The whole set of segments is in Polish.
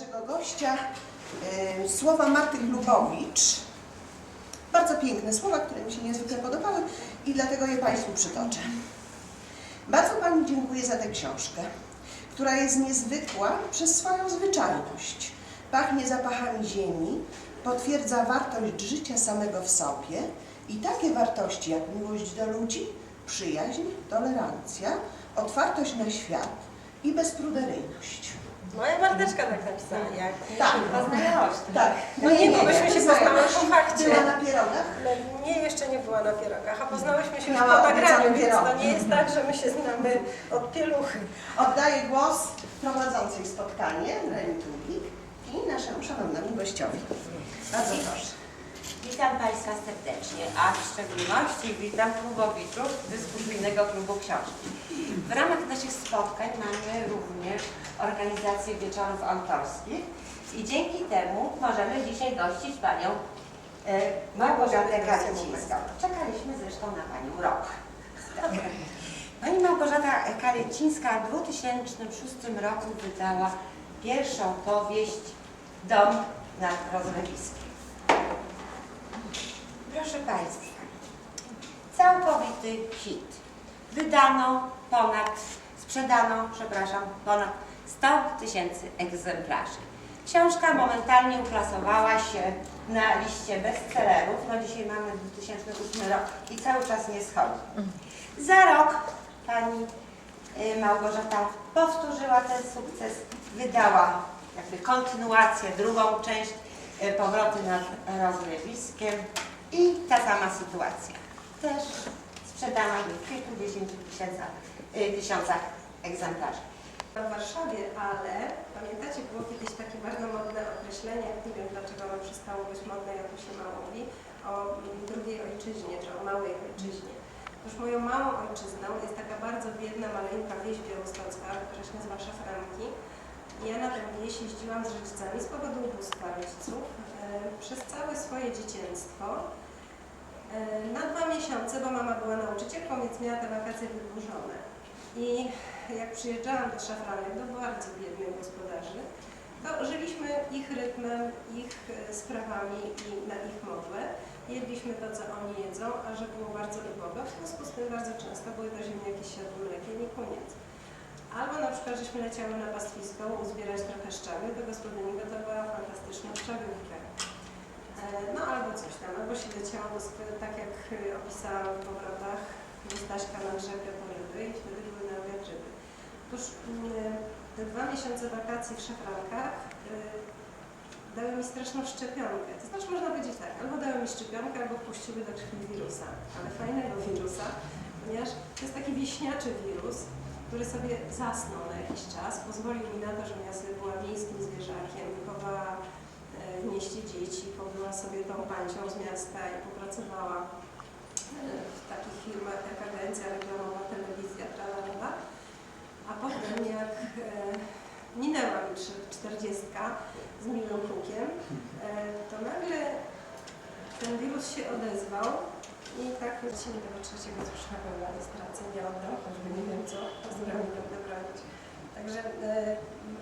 naszego gościa słowa Marty Lubowicz. Bardzo piękne słowa, które mi się niezwykle podobały i dlatego je Państwu przytoczę. Bardzo Pani dziękuję za tę książkę, która jest niezwykła przez swoją zwyczajność. Pachnie zapachami ziemi, potwierdza wartość życia samego w sobie i takie wartości jak miłość do ludzi, przyjaźń, tolerancja, otwartość na świat i bezpruderyjność. Moja Marteczka tak napisała. Jak Tak. poznajomość. Tak. No nie, bo myśmy się poznały po fakcie. Była na pierogach? No, Nie, jeszcze nie była na pierogach, a poznałyśmy się już Miała po nagraniu, więc to pierogi. nie jest tak, że my się znamy od pieluchy. Oddaję głos prowadzącej spotkanie, Reni Tulik i naszemu szanownemu gościowi. Bardzo proszę. Witam Państwa serdecznie, a w szczególności witam klubowiczów Dyskusyjnego Klubu Książki. W ramach naszych spotkań mamy również organizację wieczorów autorskich i dzięki temu możemy dzisiaj gościć Panią e, Małgorzatę Kalecińską. Czekaliśmy zresztą na Panią rok. Pani Małgorzata Kalecińska w 2006 roku wydała pierwszą powieść Dom nad rozlewiskiem. Proszę Państwa, całkowity hit. Wydano ponad, sprzedano, przepraszam, ponad 100 tysięcy egzemplarzy. Książka momentalnie uplasowała się na liście bestsellerów. No dzisiaj mamy 2008 rok i cały czas nie schodzi. Za rok pani y, Małgorzata powtórzyła ten sukces, wydała jakby kontynuację, drugą część y, Powroty nad rozlewiskiem i ta sama sytuacja. Też sprzedana w kilkudziesięciu tysiącach, y, tysiącach egzemplarzy. w Warszawie, ale pamiętacie, było kiedyś takie bardzo modne określenie, nie wiem dlaczego ono przestało być modne, jak to się mało mówi, o mm, drugiej ojczyźnie, czy o małej ojczyźnie. Otóż moją małą ojczyzną jest taka bardzo biedna, maleńka wieś białostocka, która się nazywa ja na wieś jeździłam z rodzicami z powodu ubóstwa rodziców e, przez całe swoje dzieciństwo. E, na dwa miesiące, bo mama była nauczycielką, więc miała te wakacje wydłużone. I jak przyjeżdżałam do Szafranek, do bardzo biednych gospodarzy, to żyliśmy ich rytmem, ich e, sprawami i na ich modłę. Jedliśmy to, co oni jedzą, a że było bardzo ubogo, w związku z tym bardzo często były to ziemniaki z siodłym mlekiem i koniec. Albo na przykład, żeśmy leciały na pastwisko uzbierać trochę szczawy, to gospodyni gotowała fantastyczną szczawiówkę. E, No albo coś tam, albo się leciało do tak jak e, opisałam w powrotach, Staśka na rzekę po ryby i wtedy były na obiad ryby. Otóż mm, te dwa miesiące wakacji w Szafrankach y, dały mi straszną szczepionkę. To znaczy można powiedzieć tak, albo dały mi szczepionkę, albo wpuściły do krwi wirusa, ale fajnego wirusa, ponieważ to jest taki wieśniaczy wirus, który sobie zasnął na jakiś czas, pozwolił mi na to, żebym ja sobie była miejskim zwierzakiem, wychowała e, w mieście dzieci, pobyła sobie tą pancią z miasta i popracowała e, w takich firmach jak agencja reklamowa, telewizja, tralala. A potem jak e, minęła mi 40 z miłym hukiem, e, to nagle ten wirus się odezwał i tak wrócimy tego trzeciego zusznego na stracę nie oddam, choćby nie wiem co, pazurami będę bronić. Także e,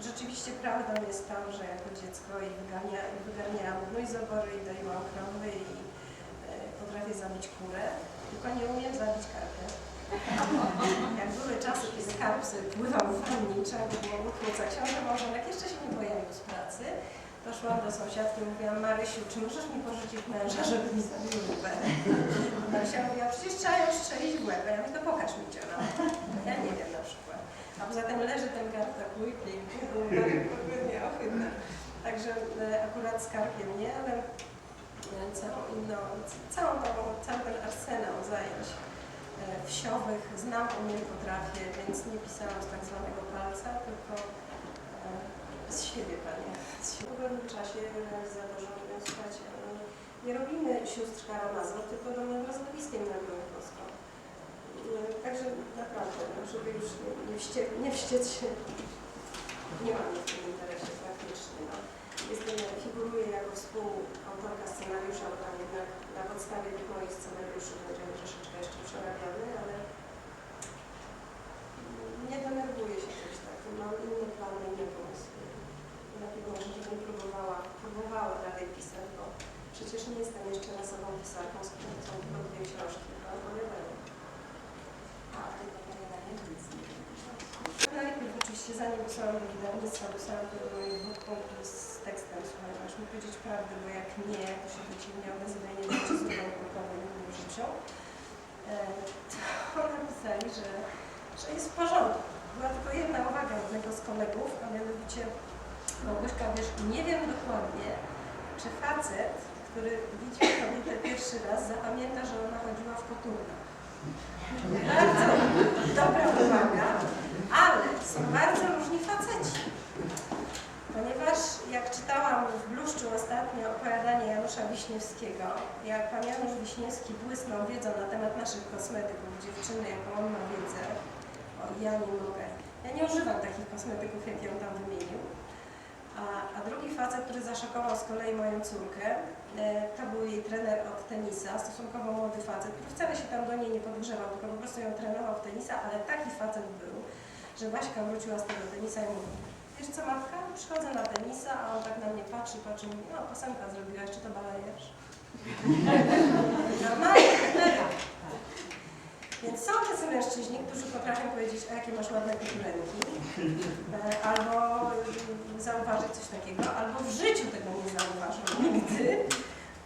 rzeczywiście prawdą jest to, że jako dziecko i wygania, wygarniałam gnój z obory i doiłam krowy i e, potrafię zabić kurę, tylko nie umiem zabić karpę. Jak były czasy, kiedy skarb sobie pływał w wannie, trzeba by było utłuc, a książę małżonek jeszcze się nie pojawił z pracy, Doszłam do sąsiadki i mówiłam, Marysiu, czy możesz mi porzucić męża, żeby mi zabił rybę? Marysia mówiła, przecież trzeba ją strzelić w łeb. Ja mówię, to pokaż mi cię, no. Ja nie wiem na przykład. A poza tym leży ten piękny, był bardzo nieochydny. Także e, akurat skarbiem nie, ale e, całą inną, całą tą, cały ten arsenał zajęć e, wsiowych znam, umiem, potrafię, więc nie pisałam z tak zwanego palca, tylko e, z siebie, Panie. Z siebie. W pewnym czasie realizatorzy mówią, słuchajcie, nie robimy sióstr Karamazov, tylko domem rozlewiskiem na Grunwoską. Także naprawdę, no, żeby już nie, nie, wście, nie wścieć się, nie mam w tym interesie faktycznie. No. Jestem, figuruję jako współautorka scenariusza, bo tam jednak na podstawie tych moich scenariuszy będziemy troszeczkę jeszcze przerabiany, ale pisarką z twórcą produkcji książki, ale opowiadają. Oczywiście zanim wysłałam do wydawnictwa, wysłałam do dwóch punktów z tekstem, słuchaj, masz mi powiedzieć prawdę, bo jak nie, to się do Ciebie nie odezwę i z Tobą grupowy innym życiu. To napisali, e, że, że jest w porządku. Była tylko jedna uwaga jednego z kolegów, a mianowicie Małgorzata, wiesz, nie wiem dokładnie, czy facet który widzi kobietę pierwszy raz, zapamięta, że ona chodziła w koturnach. Bardzo dobra uwaga, ale są bardzo różni faceci. Ponieważ jak czytałam w Bluszczu ostatnio opowiadanie Janusza Wiśniewskiego, jak pan Janusz Wiśniewski błysnął wiedzą na temat naszych kosmetyków, dziewczyny, jaką on ma wiedzę, o ja nie mogę. Ja nie używam takich kosmetyków, jak ją tam wymienił. A, a drugi facet, który zaszokował z kolei moją córkę, e, to był jej trener od tenisa, stosunkowo młody facet, który wcale się tam do niej nie podgrzewał, tylko po prostu ją trenował w tenisa, ale taki facet był, że Baśka wróciła z tego tenisa i mówi, wiesz co matka, przychodzę na tenisa, a on tak na mnie patrzy, patrzy mówi, no piosenka zrobiłaś, czy to balejesz? Normalnie. Więc są tacy mężczyźni, którzy potrafią powiedzieć, a jakie masz ładne ręki, albo y, zauważyć coś takiego, albo w życiu tego nie zauważą nigdy,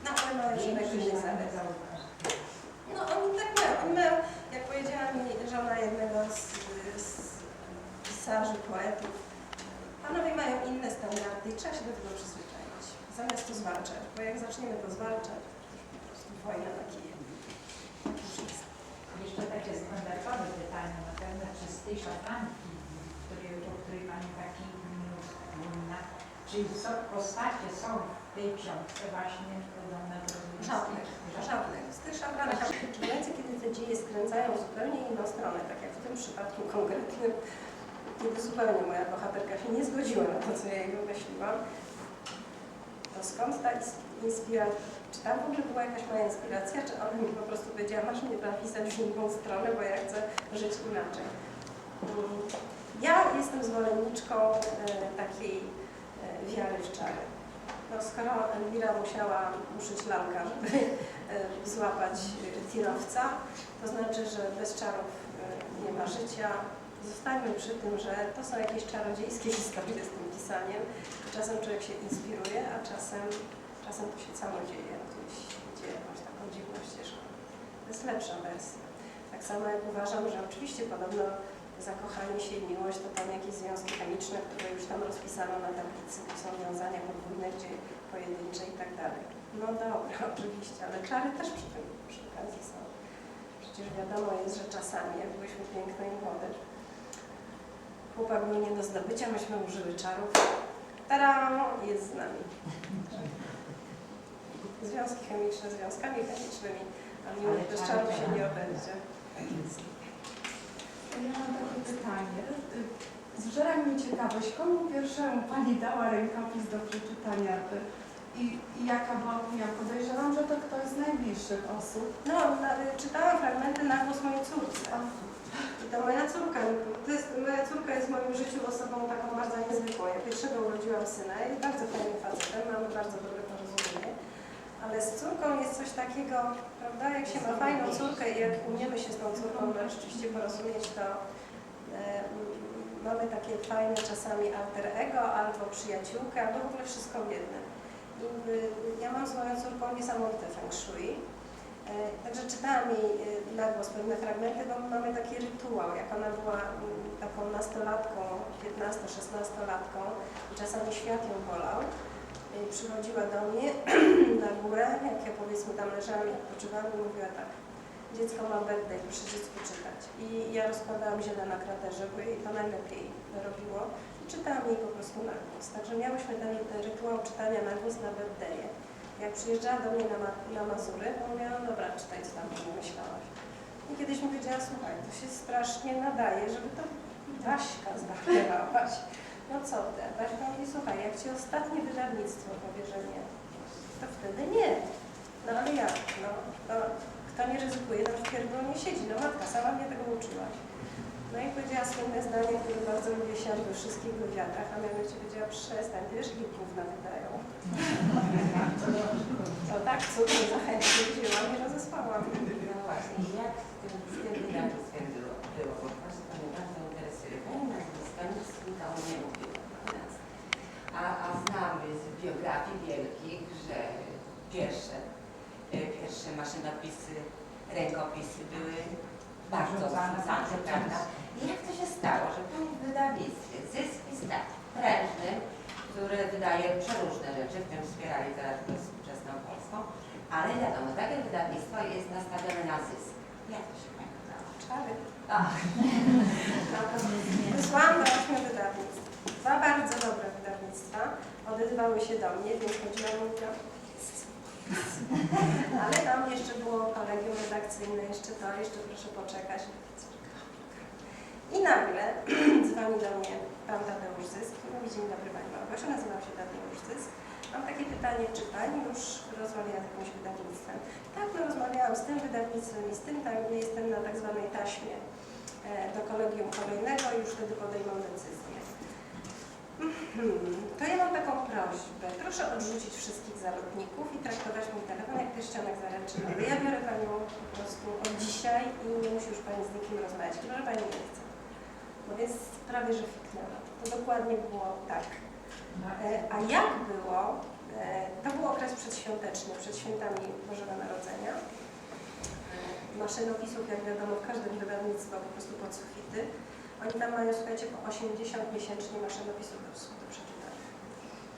no ale mają się innych zalet. No oni tak mają, oni mają, jak powiedziała mi żona jednego z, z pisarzy, poetów, panowie mają inne standardy i trzeba się do tego przyzwyczaić, zamiast to zwalczać, bo jak zaczniemy to zwalczać, to już po prostu wojna na kije. Tak już jest. Jeszcze takie standardowe pytanie na pewno, czy z tej szafranki, której, o której Pani taki wspomina, czy są, postacie są w tej książce właśnie podobne do Żadnych, żadnych. Z tych szabranek, w momencie, kiedy te dzieje skręcają w zupełnie inną stronę, tak jak w tym przypadku konkretnym, kiedy zupełnie moja bohaterka się nie zgodziła na to, co ja jej wymyśliłam, to skąd ta inspiracja? Czy tam w ogóle była jakaś moja inspiracja, czy ona mi po prostu powiedziała, masz mnie napisać w drugą stronę, bo ja chcę żyć inaczej. Mm, Ja jestem zwolenniczką e, takiej e, wiary w czary. No, skoro Elwira musiała uszyć lalka, żeby e, złapać tirowca, to znaczy, że bez czarów nie ma życia. Zostańmy przy tym, że to są jakieś czarodziejskie historie z tym pisaniem. Czasem człowiek się inspiruje, a czasem, czasem to się samo dzieje, jakąś taką dziwną ścieżką. To jest lepsza wersja. Tak samo jak uważam, że oczywiście podobno zakochanie się i miłość to tam jakieś związki chemiczne, które już tam rozpisano na tablicy, to są wiązania podwójne, gdzie pojedyncze i tak dalej. No dobra, oczywiście, ale czary też przy tym przy okazji są. Przecież wiadomo jest, że czasami, jak byłyśmy piękne i młode, chłopak był nie do zdobycia, myśmy użyły czarów. Tara jest z nami. Związki chemiczne związkami chemicznymi, a miłość bez czary czarów się to- nie obędzie. Ja mam takie pytanie. Zżera mnie ciekawość, komu pierwszemu Pani dała rękopis do przeczytania i, i jaka była opinia? Podejrzewam, że to ktoś z najbliższych osób. No, na, czytałam fragmenty na głos mojej córce. I to moja córka, to jest, moja córka jest w moim życiu osobą taką bardzo niezwykłą. Ja pierwszego urodziłam syna, jest bardzo fajnym facetem, mamy bardzo dobre. Ale z córką jest coś takiego, prawda, jak się ma fajną córkę i jak umiemy się z tą córką rzeczywiście porozumieć, to e, mamy takie fajne czasami alter ego, albo przyjaciółkę, albo w ogóle wszystko w jednym. I y, ja mam z moją córką niesamowite feng shui. E, Także czytałam jej e, na głos pewne fragmenty, bo my mamy taki rytuał, jak ona była mm, taką nastolatką, 15-16-latką i czasami świat ją bolał. E, Przychodziła do mnie na górę, jak ja powiedzmy tam leżałam i odpoczywałam i mówiła tak, dziecko ma birthday, proszę dziecku czytać. I ja rozkładałam ziele na kraterze, bo jej to najlepiej robiło i czytałam jej po prostu na głos. Także miałyśmy ten, rytuał czytania na głos na birthdaye. Jak przyjeżdżała do mnie na, ma, na Mazury, to mówiła, no dobra, czytaj, co tam myślałaś. I kiedyś mi powiedziała, słuchaj, to się strasznie nadaje, żeby to Baśka zdawałaś. No co ty? Baśka mówi, słuchaj, jak ci ostatnie wydawnictwo powie, że nie, to wtedy nie. No ale jak? No, no kto nie ryzykuje, ten w pierdolu nie siedzi. No matka, sama mnie tego uczyłaś. No i powiedziała słynne zdanie, które bardzo lubię siać we wszystkich wywiadach, a mianowicie powiedziała, przestań, wiesz, ile gówna wydają. To tak cudnie zachętnie wzięłam i rozesłałam. No właśnie, jak w tym, w tym wydawnictwie było? było? Prostu to mnie bardzo interesuje. Pani nazwiska nie a, a znamy z biografii wielkich, że pierwsze, e, pierwsze maszynopisy, rękopisy były bardzo związane, prawda? I jak to się stało, że tu w wydawnictwie zysk i stat prężny, które wydaje przeróżne rzeczy, w tym wspiera literaturę współczesną polską, ale wiadomo, takie wydawnictwo jest nastawione na zysk. Jak to się pani udało? Czary. Tak. No Wysłałam do ośmiu wydawnictw. Dwa bardzo dobre wydawnictwa odezwały się do mnie, więc chodziłam i mówiłam, ale tam jeszcze było kolegium redakcyjne, jeszcze to, jeszcze proszę poczekać. I nagle dzwoni do mnie pan Tadeusz Zysk i mówi, dzień dobry Pani Małgosiu, nazywam się Tadeusz Zysk. Mam takie pytanie, czy Pani już rozmawiała z jakimś wydawnictwem? Tak, no rozmawiałam z tym wydawnictwem i z tym, tak, jestem na tak zwanej taśmie e, do kolegium kolejnego i już wtedy podejmą decyzję. Mhm. To ja mam taką prośbę. Proszę odrzucić wszystkich zalotników i traktować mój telefon jak pierścionek zaręczynowy. Ja biorę Panią po prostu od dzisiaj i nie musi już Pani z nikim rozmawiać, chyba że Pani nie chce. No więc prawie, że fiknęła. To dokładnie było tak. E, A jak było, e, to był okres przedświąteczny, przed świętami Bożego Narodzenia. E, Maszynopisów, jak wiadomo, w każdym wydawnictwie po prostu pod sufity. Oni tam mają, słuchajcie, po 80 miesięcznie maszynopisów do, do przeczytania.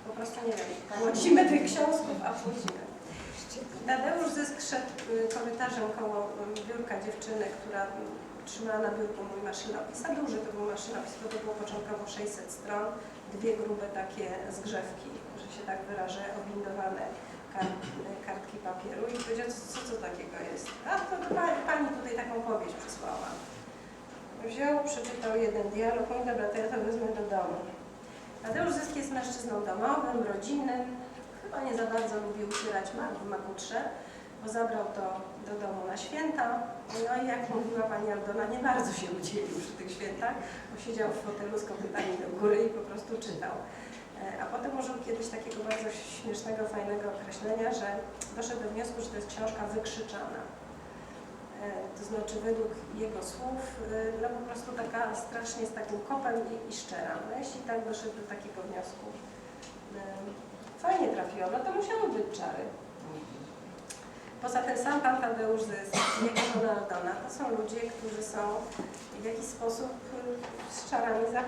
Po prostu nie wiem, płacimy tych książków, a płacimy. Tadeusz Zysk szedł y, korytarzem koło y, biurka dziewczyny, która y, trzymała na biurku mój maszynopis. A duży to był maszynopis, bo to było początkowo 600 stron, dwie grube takie zgrzewki, że się tak wyrażę, obindowane kart, kartki papieru i powiedział, co, co takiego jest? A to pani tutaj taką powieść przysłała. Wziął, przeczytał jeden dialog, no dobra, to ja to wezmę do domu. Tadeusz Zysk jest mężczyzną domowym, rodzinnym, chyba nie za bardzo lubi ucierać mak w makutrze, bo zabrał to do domu na święta. No i jak mówiła pani Aldona, nie bardzo się udzielił przy tych świętach, bo siedział w fotelu z kopytami do góry i po prostu czytał. E, A potem użył kiedyś takiego bardzo śmiesznego, fajnego określenia, że doszedł do wniosku, że to jest książka wykrzyczana. E, To znaczy według jego słów, e, no po prostu taka strasznie z takim kopem i, i szczera. No jeśli tak doszedł do takiego wniosku, e, fajnie trafiło, no to musiały być czary. Poza tym sam pan Tadeusz Zysk i jego żona Aldona to są ludzie, którzy są w jakiś sposób z czarami za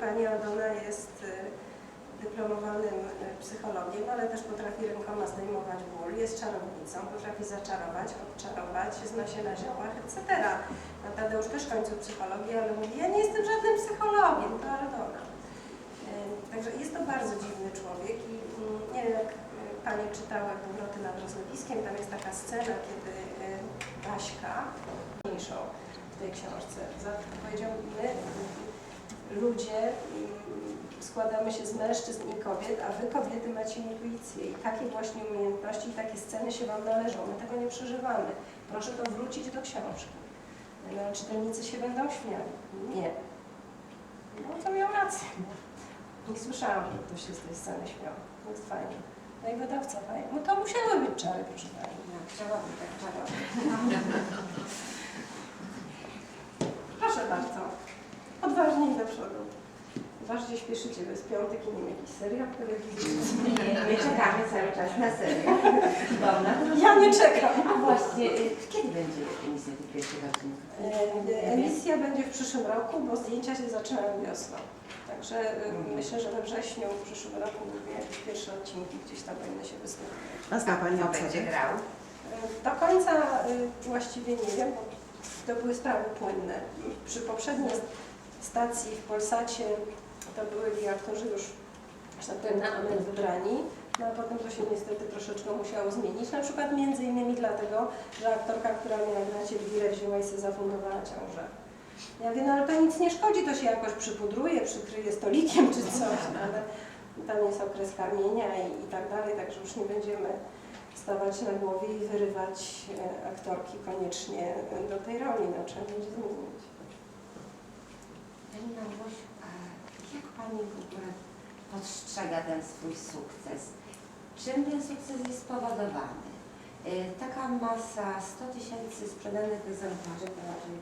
pani Aldona jest dyplomowanym y, psychologiem, ale też potrafi rękoma zdejmować ból, jest czarownicą, potrafi zaczarować, odczarować, zna się na ziołach, etc. Pan Tadeusz też kończył psychologię, ale mówi, ja nie jestem żadnym psychologiem, to Aldona. Y, Także jest to bardzo dziwny człowiek i mm, nie wiem jak y, Panie czytały Powroty nad rozlewiskiem, tam jest taka scena, kiedy Baśka, mniejszą w tej książce, powiedział, my ludzie y, składamy się z mężczyzn i kobiet, a wy kobiety macie intuicję i takie właśnie umiejętności i takie sceny się wam należą, my tego nie przeżywamy. Proszę to wrócić do książki. No, czytelnicy się będą śmiali. Nie. No to miał rację. Nie słyszałam, że ktoś się z tej sceny śmiał. Jest fajnie. No i wydawca fajnie. No to musiały być czary, proszę Pani. no, chciałabym tak czarować. Proszę bardzo. Odważniej do przodu. Chyba, że śpieszycie, bo jest piątek i nie wiem, jakiś serial telewizyjny. Nie, my czekamy cały czas na. Dobra, to Ja nie czekam. A właśnie, y, kiedy będzie emisja tych pierwszych odcinków? E, Emisja będzie w przyszłym roku, bo zdjęcia się zaczynają wiosną. Także e, myślę, że we wrześniu w przyszłym roku mówię, jakieś pierwsze odcinki gdzieś tam powinny się wystawiać. A zna Pani Kto będzie obsadę? grał? Do końca y, właściwie nie wiem, bo to były sprawy płynne. Przy poprzedniej stacji w Polsacie to byli aktorzy już, że tak powiem, na amen wybrani, no a potem to się niestety troszeczkę musiało zmienić, na przykład między innymi dlatego, że aktorka, która miała grać Elwirę, wzięła i sobie zafundowała ciążę. Ja wiem, no ale to nic nie szkodzi, to się jakoś przypudruje, przykryje stolikiem czy coś, no, ale tam jest okres karmienia i, i tak dalej, także już nie będziemy stawać na głowie i wyrywać e, aktorki koniecznie do tej roli, no trzeba będzie zmienić. Pani Pani w ogóle postrzega ten swój sukces? Czym ten sukces jest spowodowany? Y, Taka masa 100 tysięcy sprzedanych egzemplarzy to raczej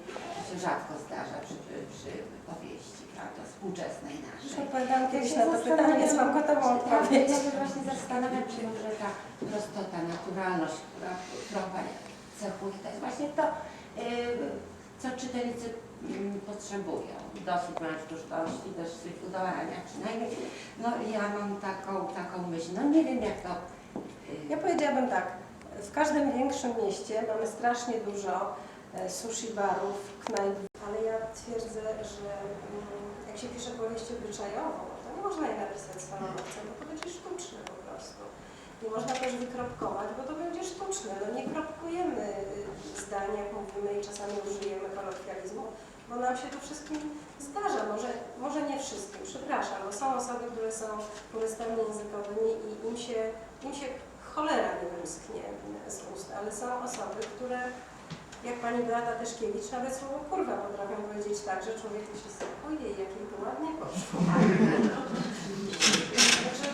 się rzadko zdarza przy, przy powieści, prawda, współczesnej Już naszej. odpowiadałam kiedyś na się to pytanie, mam gotową odpowiedź. ja się właśnie zastanawiam, czy może ta prostota, naturalność, która, którą Pani cechuje, to jest właśnie to, y, co czytelnicy potrzebują. Dosyć mężczyzności, dosyć udołania przynajmniej. No ja mam taką, taką myśl, no nie wiem jak to... y, Ja powiedziałabym tak, w każdym większym mieście mamy strasznie dużo e, sushi barów, knajp, ale ja twierdzę, że mm, jak się pisze powieść obyczajową, to nie można jej napisać z samolotcem, bo to będzie sztuczne po prostu. Nie można też wykropkować, bo to będzie sztuczne. No nie kropkujemy y, zdań, jak mówimy i czasami użyjemy kolokwializmu, bo nam się to wszystkim zdarza. Może, może nie wszystkim, przepraszam, bo są osoby, które są turystami językowymi i im się, im się cholera nie wymsknie z ust, ale są osoby, które jak pani Beata Tyszkiewicz, nawet słowo kurwa potrafią powiedzieć tak, że człowiek sobie, ojej, jakie to ładnie poszło. Także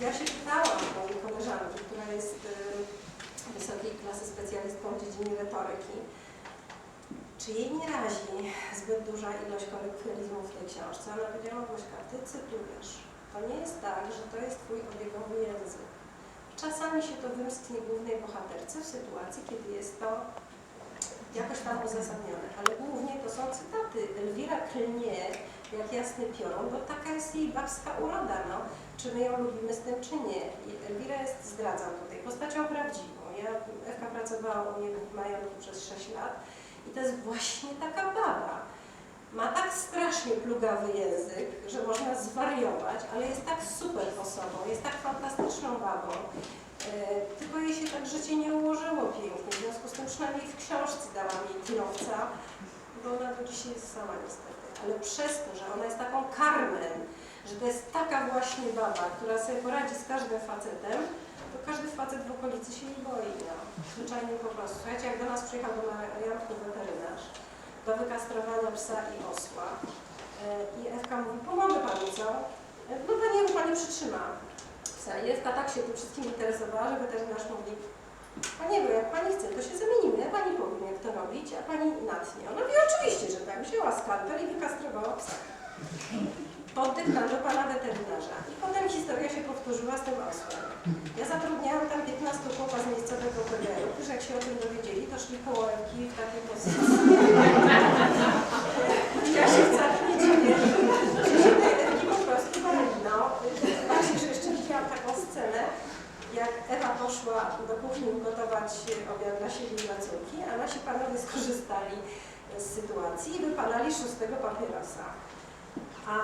y, ja się pytałam mojej koleżanki, która jest y, wysokiej klasy specjalistką w dziedzinie retoryki, czy jej nie razi zbyt duża ilość kolokwializmów w tej książce? Ona powiedziała, Bośka, ty cytujesz. To nie jest tak, że to jest twój obiegowy język. Czasami się to wymsknie głównej bohaterce w sytuacji, kiedy jest to jakoś tam uzasadnione, ale głównie to są cytaty. Elwira klnie jak jasny piorun, bo taka jest jej babska uroda, no. Czy my ją lubimy z tym, czy nie. I Elwira jest, zdradzam tutaj, postacią prawdziwą. Ja, Ewka pracowała u mnie w majątku przez 6 lat i to jest właśnie taka baba. Ma tak strasznie plugawy język, że można zwariować, ale jest tak super osobą, jest tak fantastyczną babą. E, tylko jej się tak życie nie ułożyło pięknie, w związku z tym przynajmniej w książce dałam jej kierowca, bo ona do dzisiaj jest sama niestety. Ale przez to, że ona jest taką karmem, że to jest taka właśnie baba, która sobie poradzi z każdym facetem, to każdy facet w okolicy się jej boi. No. Zwyczajnie po prostu. Słuchajcie, jak do nas przyjechał do majątku weterynarz, do wykastrowania psa i osła. E, I Ewka mówi, pomogę Pani, co? E, No Pani, jak Pani przytrzyma psa. I Ewka tak się tym wszystkim interesowała, że weterynarz mówi, Panie, bo jak Pani chce, to się zamienimy. Ja Pani powiem, jak to robić, a Pani natnie. Ona mówi, oczywiście, że tak. Wzięła skalpel i wykastrowała psa. Pod dyktando Pana weterynarza. I potem historia się powtórzyła z tym osłem. Ja zatrudniałam tam 15 chłopa z miejscowego PGR-u, którzy jak się o tym dowiedzieli, to szli koło Ewki w takiej pozycji. Ja się wcale nie dziwię, że się tej Ewki po prostu bali. No, właśnie, że jeszcze widziałam taką scenę, jak Ewa poszła do kuchni gotować obiad dla siebie dla córki, a nasi panowie skorzystali z sytuacji i wypalali szóstego papierosa. A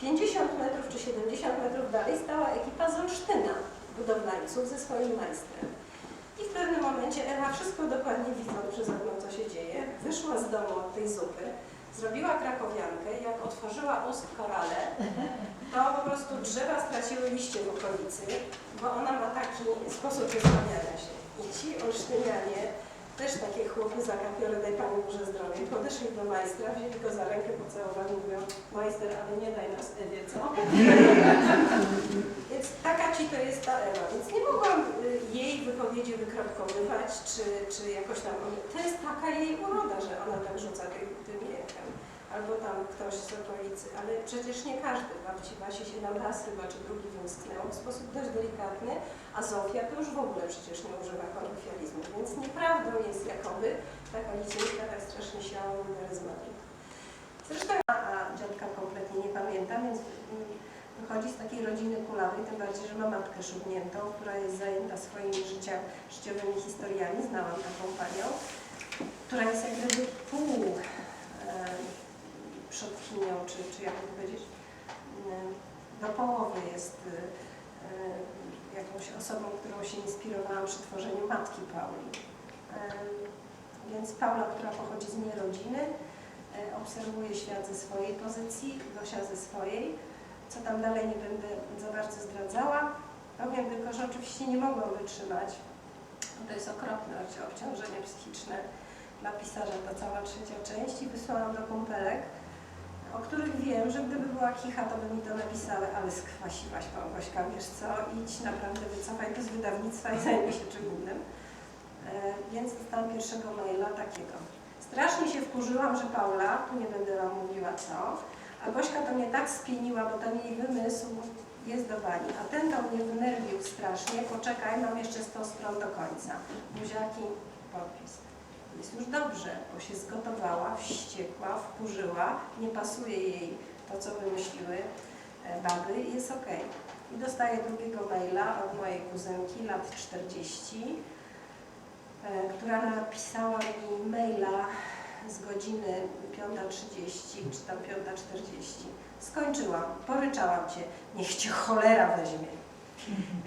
50 metrów czy 70 metrów dalej stała ekipa z Olsztyna, budowlańców ze swoim majstrem. I w pewnym momencie Ewa, wszystko dokładnie widząc przez okno, co się dzieje, wyszła z domu od tej zupy, zrobiła krakowiankę jak otworzyła ust korale, to po prostu drzewa straciły liście w okolicy, bo ona ma taki sposób wysławiania się. I ci Olsztynianie, też takie chłopy zakapiore, daj Panu Boże zdrowie, podeszli do majstra, wzięli go za rękę, pocałowali, mówią, majster, ale nie daj nas Ewie, co? Więc taka ci to jest ta Ewa, więc nie mogłam y, jej wypowiedzi wykropkowywać, czy, czy jakoś tam, to jest taka jej uroda, że ona tak rzuca tym, tym jękiem. Albo tam ktoś z okolicy, ale przecież nie każdy. Babci Basi się nam raz chyba czy drugi wymsknęło w sposób dość delikatny, a Zofia to już w ogóle przecież nie używa kolokwializmu, więc nieprawdą jest jakoby taka liczynka tak strasznie siała charyzmatyk. Zresztą a, dziadka kompletnie nie pamiętam, więc wychodzi z takiej rodziny kulawej, tym bardziej, że ma matkę szubniętą, która jest zajęta swoimi życia, życiowymi historiami. Znałam taką panią, która jest jak gdyby pół e, przodkinią, czy, czy jak to powiedzieć, mm, do połowy jest e, e, jakąś osobą, którą się inspirowałam przy tworzeniu matki Pauli. E, Więc Paula, która pochodzi z nierodziny, e, obserwuje świat ze swojej pozycji, Gosia ze swojej. Co tam dalej nie będę za bardzo zdradzała. Powiem tylko, że oczywiście nie mogłam wytrzymać. bo To jest okropne obciążenie psychiczne dla pisarza, ta cała trzecia część i wysłałam do kumpelek. O których wiem, że gdyby była kicha, to by mi to napisały, ale skwasiłaś Małgośka, wiesz co, idź naprawdę wycofaj to z wydawnictwa i zajmij się czym innym. E, więc dostałam pierwszego maila takiego. Strasznie się wkurzyłam, że Paula, tu nie będę Wam mówiła co, a Gośka to mnie tak spieniła, bo ten jej wymysł jest do bani, a ten to mnie wnerwił strasznie, poczekaj, mam jeszcze 100 stron do końca. Buziaki, podpis. Jest już dobrze, bo się zgotowała, wściekła, wkurzyła, nie pasuje jej to, co wymyśliły e, baby i jest okej. I dostaję drugiego maila od mojej kuzynki, lat 40, e, która napisała mi maila z godziny 5.30 czy tam 5.40. Skończyłam, poryczałam Cię, niech Cię cholera weźmie.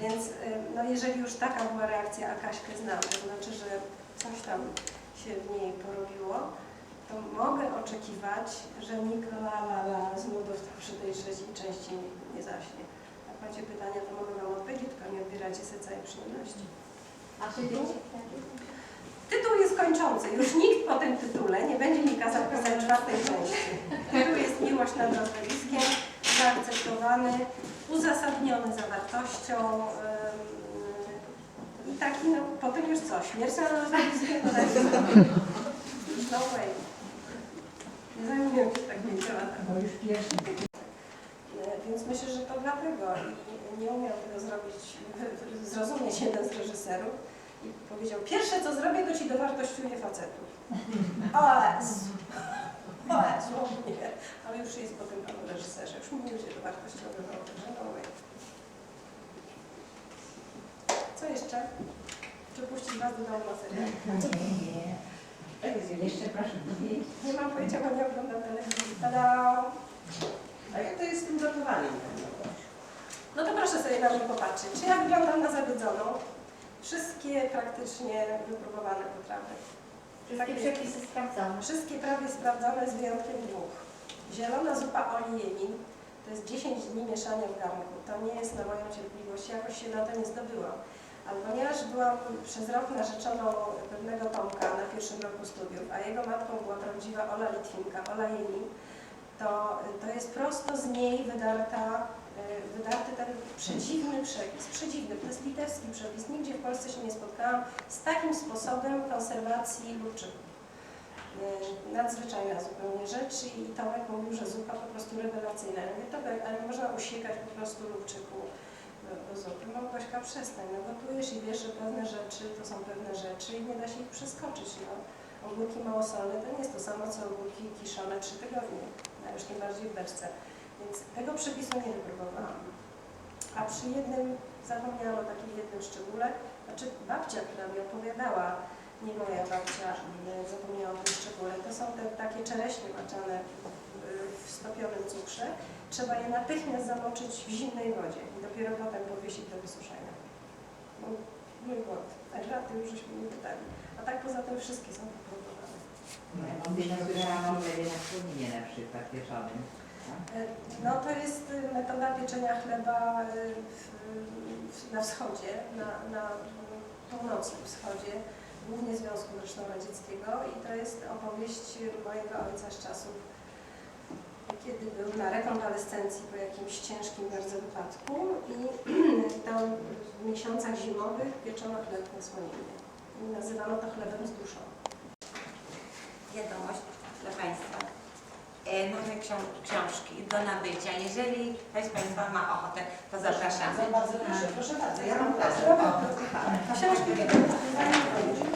Więc y, no jeżeli już taka była reakcja, a Kaśkę znam, to znaczy, że coś tam się w niej porobiło, to mogę oczekiwać, że nikt la la la z nudów przy tej trzeciej części nie, nie zaśnie. Jak macie pytania, to mogę Wam odpowiedzieć, tylko nie odbieracie sobie całej przyjemności. A tytuł? Tytuł jest kończący. Już nikt po tym tytule nie będzie mi kazał pisać czwartej części. Tytuł jest Miłość nad rozlewiskiem, zaakceptowany, uzasadniony zawartością i taki, no potem już co, śmierć nad rozlewiskiem, no tak no way. Nie zajmuję się takimi tematami. Bo już pierwszy E, Więc myślę, że to dlatego i nie umiał tego zrobić, zrozumieć jeden z reżyserów i powiedział, pierwsze co zrobię, to ci dowartościuję facetów. O Jezu, o Jezu, nie. Ale już jest po tym panu reżyserze, już mówił, że dowartościowywał, także no way. Co jeszcze? Czy puścić was do domu materiał? Nie. Jeszcze proszę powiedzieć. Nie mam pojęcia, bo nie oglądam telewizji. Tada! A jak to jest z tym gotowaniem? No to proszę sobie na mnie popatrzeć. Czy ja wyglądam na zawiedzoną? Wszystkie praktycznie wypróbowane potrawy. Wszystkie przepisy sprawdzone. Wszystkie prawie sprawdzone z wyjątkiem dwóch. Zielona zupa Oli Jenin to jest 10 dni mieszania w garnku. To nie jest na moją cierpliwość, jakoś się na to nie zdobyłam. Ale ponieważ byłam przez rok narzeczoną pewnego Tomka na pierwszym roku studiów, a jego matką była prawdziwa Ola Litwinka, Ola Jenin, to, to jest prosto z niej wydarta, y, wydarty ten przedziwny przepis. Przedziwny, to jest litewski przepis. Nigdzie w Polsce się nie spotkałam z takim sposobem konserwacji lubczyków. Y, Nadzwyczajna zupełnie rzecz i Tomek mówił, że zupa po prostu rewelacyjna. Ja mówię, ale można usiekać po prostu lubczyku zupy. Małgośka, przestań, no gotujesz i wiesz, że pewne rzeczy to są pewne rzeczy i nie da się ich przeskoczyć. No. Ogórki małosolne to nie jest to samo, co ogórki kiszone trzy tygodnie, a już bardziej w beczce. Więc tego przepisu nie wypróbowałam. A przy jednym, zapomniałam o takim jednym szczególe, znaczy babcia, która mi opowiadała, nie moja babcia, zapomniałam o tym szczególe, to są te takie czereśnie maczane w stopionym cukrze. Trzeba je natychmiast zamoczyć w zimnej wodzie i dopiero potem powiesić do wysuszenia. No, mój błąd. A żarty już żeśmy nie pytali. A tak poza tym wszystkie są wypróbowane. Wino zbierano chlebie na słoninie na przykład pieczonym. E, No to jest y, metoda pieczenia chleba y, w, w, na wschodzie, na, na północnym wschodzie, głównie Związku zresztą Radzieckiego i to jest opowieść mojego ojca z czasów, kiedy był na rekonwalescencji po jakimś ciężkim bardzo wypadku i tam w miesiącach zimowych pieczono chleb na słoninie. I nazywano to chlebem z duszą. Wiadomość dla Państwa. E, Nowe ksią- książki do nabycia. Jeżeli ktoś z Państwa ma ochotę, to zapraszamy. Bardzo proszę, proszę bardzo. Ja mam Proszę pracę.